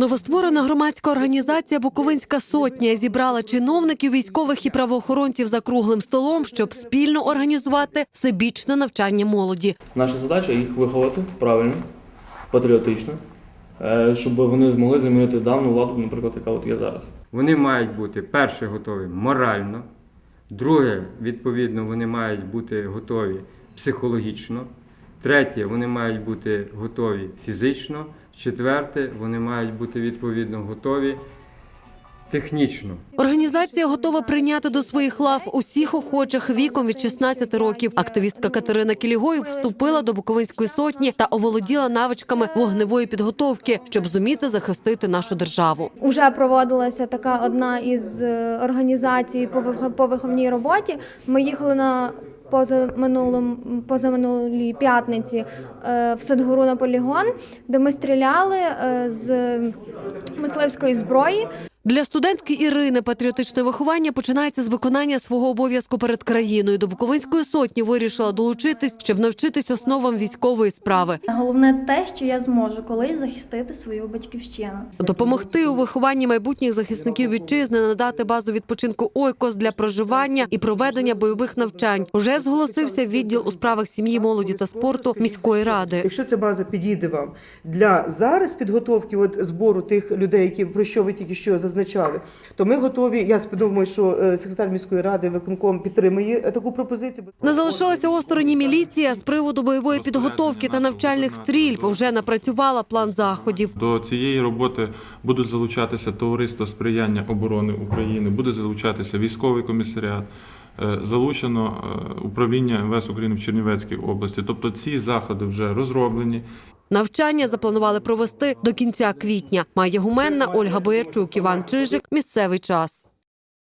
Новостворена громадська організація Буковинська сотня зібрала чиновників, військових і правоохоронців за круглим столом, щоб спільно організувати всебічне навчання молоді. Наша задача їх виховати правильно, патріотично, е, щоб вони змогли замінити дану владу, наприклад, яка от є зараз. Вони мають бути перше готові морально, друге, відповідно, вони мають бути готові психологічно, третє, вони мають бути готові фізично, четверте, вони мають бути відповідно готові технічно. Організація готова прийняти до своїх лав усіх охочих віком від 16 років. Активістка Катерина Кілігой вступила до Буковинської сотні та оволоділа навичками вогневої підготовки, щоб зуміти захистити нашу державу. Уже проводилася така одна із е, організацій по вих- по виховній роботі. Ми їхали на позаминулому позаминулій п'ятниці е, в Садгуру на полігон, де ми стріляли е, з мисливської зброї. Для студентки Ірини патріотичне виховання починається з виконання свого обов'язку перед країною. До Буковинської сотні вирішила долучитись, щоб навчитись основам військової справи. Головне те, що я зможу колись захистити свою батьківщину. Допомогти у вихованні майбутніх захисників вітчизни, надати базу відпочинку Ойкос для проживання і проведення бойових навчань. Уже зголосився відділ у справах сім'ї, молоді та спорту міської ради. Якщо ця база підійде вам для зараз підготовки от збору тих людей, які про що ви тільки що зазначали, то ми готові. Я думаю, що е, секретар міської ради виконком підтримує е, таку пропозицію. Не залишилася осторонь міліція з приводу бойової підготовки та навчальних стрільб. Вже напрацювала план заходів. До цієї роботи будуть залучатися товариство сприяння оборони України, буде залучатися військовий комісаріат. е, Залучено управління МВС України в Чернівецькій області. Тобто ці заходи вже розроблені. Навчання запланували провести до кінця квітня. Має Гуменна, Ольга Боярчук, Іван Чижик. Місцевий час.